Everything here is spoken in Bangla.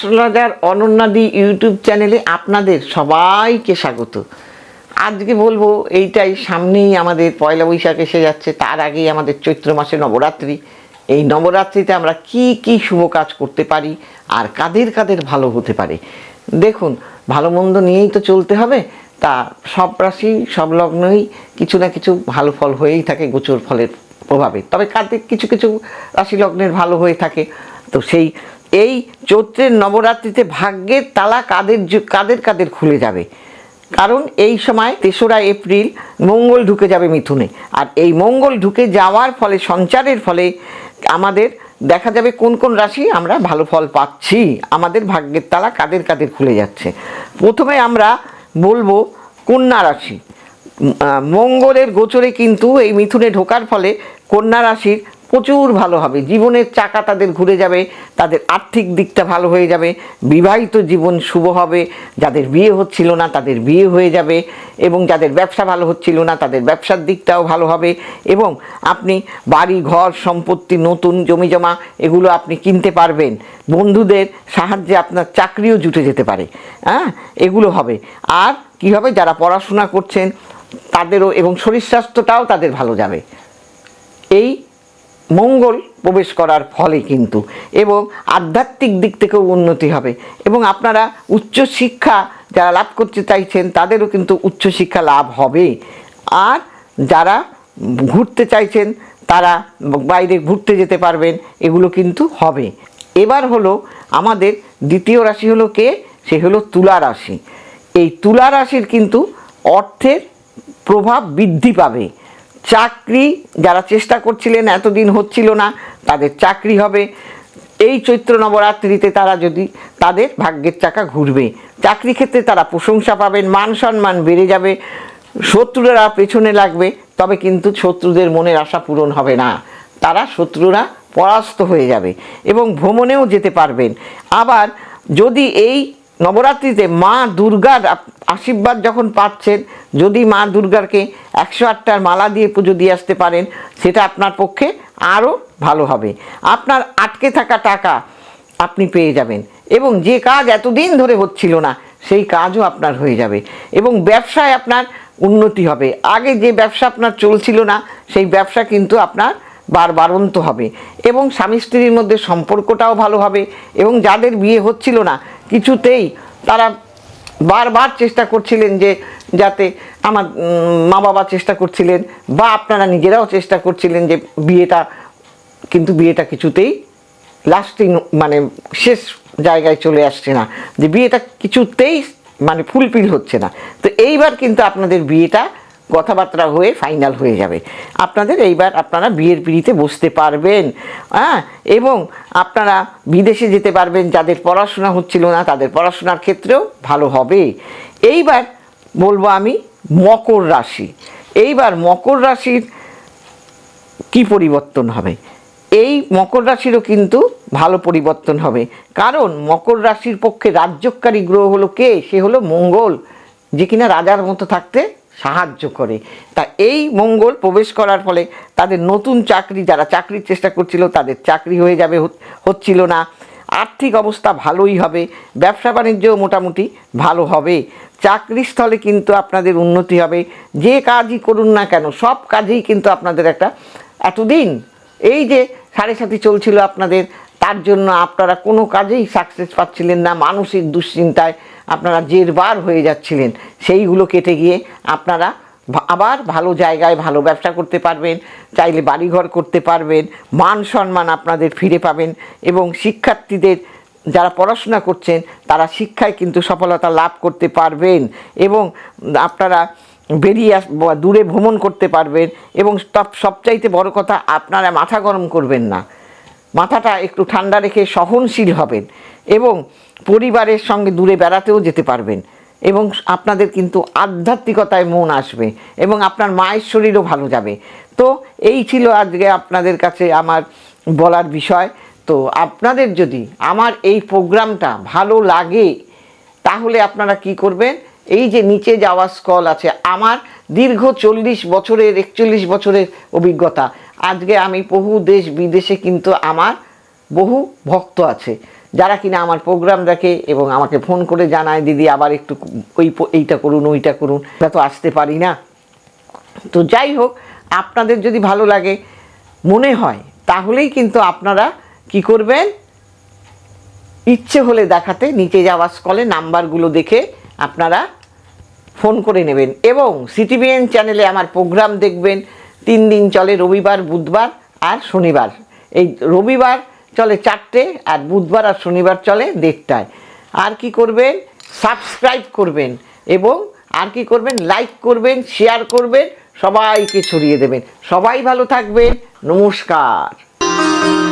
রাজরাজার অনন্যাদি ইউটিউব চ্যানেলে আপনাদের সবাইকে স্বাগত। আজকে বলব, এইটাই সামনেই আমাদের পয়লা বৈশাখ এসে যাচ্ছে, তার আগেই আমাদের চৈত্র মাসে নবরাত্রি। এই নবরাত্রিতে আমরা কি কি শুভ কাজ করতে পারি আর কাদের কাদের ভালো হতে পারে? দেখুন, ভালো মন্দ নিয়েই তো চলতে হবে, তা সব রাশি, সব লগ্নই কিছু না কিছু ভালো ফল হয়েই থাকে, গোচর ফলের প্রভাবে। তবে কাদের কিছু কিছু রাশি লগ্নের ভালো হয়ে থাকে, তো সেই এই চৈত্রের নবরাত্রিতে ভাগ্যের তালা কাদের কাদের কাদের খুলে যাবে? কারণ এই সময় তেসরা এপ্রিল মঙ্গল ঢুকে যাবে মিথুনে। আর এই মঙ্গল ঢুকে যাওয়ার ফলে, সঞ্চারের ফলে আমাদের দেখা যাবে কোন কোন রাশি আমরা ভালো ফল পাচ্ছি। আমাদের ভাগ্যের তালা কাদের কাদের খুলে যাচ্ছে। প্রথমে আমরা বলব কন্যা রাশি। মঙ্গলের গোচরে কিন্তু এই মিথুনে ঢোকার ফলে কন্যা রাশির প্রচুর ভালো হবে। জীবনের চাকা তাদের ঘুরে যাবে, তাদের আর্থিক দিকটা ভালো হয়ে যাবে, বিবাহিত জীবন শুভ হবে, যাদের বিয়ে হচ্ছিল না তাদের বিয়ে হয়ে যাবে এবং যাদের ব্যবসা ভালো হচ্ছিল না তাদের ব্যবসার দিকটাও ভালো হবে এবং আপনি বাড়ি, ঘর, সম্পত্তি, নতুন জমি জমা এগুলো আপনি কিনতে পারবেন। বন্ধুদের সাহায্যে আপনার চাকরিও জুটে যেতে পারে। হ্যাঁ? এগুলো হবে। আর কী হবে? যারা পড়াশোনা করছেন তাদেরও এবং শরীর স্বাস্থ্যটাও তাদের ভালো যাবে। এই মঙ্গল প্রবেশ করার ফলে কিন্তু এবং আধ্যাত্মিক দিক থেকেও উন্নতি হবে। এবং আপনারা উচ্চ শিক্ষা যারা লাভ করতে চাইছেন, তাদেরও কিন্তু উচ্চ শিক্ষা লাভ হবে। আর যারা ঘুরতে চাইছেন, তারা বাইরে ঘুরতে যেতে পারবেন, এগুলো কিন্তু হবে। এবার হলো আমাদের দ্বিতীয় রাশি হলো কে? সে হলো তুলা রাশি। এই তুলা রাশির কিন্তু অর্থের প্রভাব বৃদ্ধি পাবে। চাকরি যারা চেষ্টা করছিলেন, এতদিন হচ্ছিল না, তাদের চাকরি হবে। এই চৈত্র নবরাত্রিতে তারা যদি তাদের ভাগ্যের চাকা ঘুরবে, চাকরি ক্ষেত্রে তারা প্রশংসা পাবেন, মান সম্মান বেড়ে যাবে, শত্রুরা পেছনে লাগবে, তবে কিন্তু শত্রুদের মনের আশা পূরণ হবে না। তারা শত্রুরা পরাস্ত হয়ে যাবে এবং ভ্রমণেও যেতে পারবেন। আবার যদি এই নবরাত্রিতে মা দুর্গার আশীর্বাদ যখন পাচ্ছেন, যদি মা দুর্গাকে একশো আটটার মালা দিয়ে পুজো দিয়ে আসতে পারেন, সেটা আপনার পক্ষে আরও ভালো হবে। আপনার আটকে থাকা টাকা আপনি পেয়ে যাবেন এবং যে কাজ এতদিন ধরে হচ্ছিল না, সেই কাজও আপনার হয়ে যাবে এবং ব্যবসায় আপনার উন্নতি হবে। আগে যে ব্যবসা আপনার চলছিল না, সেই ব্যবসা কিন্তু আপনার বারবারন্ত হবে এবং স্বামী স্ত্রীর মধ্যে সম্পর্কটাও ভালো হবে এবং যাদের বিয়ে হচ্ছিল না কিছুতেই তারা বারবার চেষ্টা করছিলেন যে যাতে আমার মা বাবা চেষ্টা করছিলেন বা আপনারা নিজেরাও চেষ্টা করছিলেন যে বিয়েটা, কিন্তু বিয়েটা কিছুতেই লাস্টিং মানে শেষ জায়গায় চলে আসছে না। যে বিয়েটা কিছুতেই মানে ফুলফিল হচ্ছে না। তো এইবার কিন্তু আপনাদের বিয়েটা কথাবার্তা হয়ে ফাইনাল হয়ে যাবে। আপনাদের এইবার আপনারা বিয়ের পিড়িতে বসতে পারবেন হ্যাঁ? এবং আপনারা বিদেশে যেতে পারবেন, যাদের পড়াশোনা হচ্ছিল না, তাদের পড়াশোনার ক্ষেত্রেও ভালো হবে। এইবার বলব আমি মকর রাশি। এইবার মকর রাশির কি পরিবর্তন হবে? এই মকর রাশিরও কিন্তু ভালো পরিবর্তন হবে। কারণ মকর রাশির পক্ষে রাজ্যকারী গ্রহ হলো কে? সে হলো মঙ্গল, যে কিনা রাজার মতো থাকতে সাহায্য করে। তা এই মঙ্গল প্রবেশ করার ফলে তাদের নতুন চাকরি, যারা চাকরির চেষ্টা করছিল, তাদের চাকরি হয়ে যাবে হচ্ছিল না। আর্থিক অবস্থা ভালোই হবে, ব্যবসা বাণিজ্যও মোটামুটি ভালো হবে। চাকরি স্থলে কিন্তু আপনাদের উন্নতি হবে। যে কাজই করুন না কেন, সব কাজেই কিন্তু আপনাদের একটা, এতদিন এই যে সাড়ে সাথী চলছিল আপনাদের তার জন্য আপনারা কোনো কাজেই সাকসেস পাচ্ছিলেন না, মানসিক দুশ্চিন্তায় আপনারা জেরবার হয়ে যাচ্ছিলেন। সেইগুলো কেটে গিয়ে আপনারা আবার ভালো জায়গায় ভালো ব্যবসা করতে পারবেন, চাইলে বাড়িঘর করতে পারবেন, মান সম্মান আপনাদের ফিরে পাবেন এবং শিক্ষার্থীদের যারা পড়াশোনা করছেন, তারা শিক্ষায় কিন্তু সফলতা লাভ করতে পারবেন এবং আপনারা বেরিয়ে আস দূরে ভ্রমণ করতে পারবেন এবং সব- সবচাইতে বড় কথা, আপনারা মাথা গরম করবেন না। মাথাটা একটু ঠান্ডা রেখে সহনশীল হবেন এবং পরিবারের সঙ্গে দূরে বেড়াতেও যেতে পারবেন এবং আপনাদের কিন্তু আধ্যাত্মিকতায় মন আসবে এবং আপনার মায়ের শরীরও ভালো যাবে। তো এই ছিল আজকে আপনাদের কাছে আমার বলার বিষয়। তো আপনাদের যদি আমার এই প্রোগ্রামটা ভালো লাগে, তাহলে আপনারা কি করবেন? এই যে নিচে যাওয়া স্কল আছে, আমার দীর্ঘ চল্লিশ বছরের, একচল্লিশ বছরের অভিজ্ঞতা আজকে আমি বহু দেশ বিদেশে কিন্তু আমার বহু ভক্ত আছে, যারা কিনা আমার প্রোগ্রাম দেখে এবং আমাকে ফোন করে জানায়, দিদি, আবার একটু ওই এইটা করুন, ওইটা করুন। তা তো আসতে পারি না। তো যাই হোক, আপনাদের যদি ভালো লাগে, মনে হয়, তাহলেই কিন্তু আপনারা কি করবেন? ইচ্ছে হলে দেখাতে, নিচে যাওয়া স্কলে নাম্বারগুলো দেখে আপনারা ফোন করে নেবেন। এবং সিটিভিএন চ্যানেলে আমার প্রোগ্রাম দেখবেন। তিন দিন চলে রবিবার, বুধবার আর শনিবার। এই রবিবার চলে চারটে আর বুধবার আর শনিবার চলে দেড়টায়। আর কি করবেন? সাবস্ক্রাইব করবেন এবং আর কি করবেন? লাইক করবেন, শেয়ার করবেন, সবাইকে ছড়িয়ে দেবেন। সবাই ভালো থাকবেন। নমস্কার।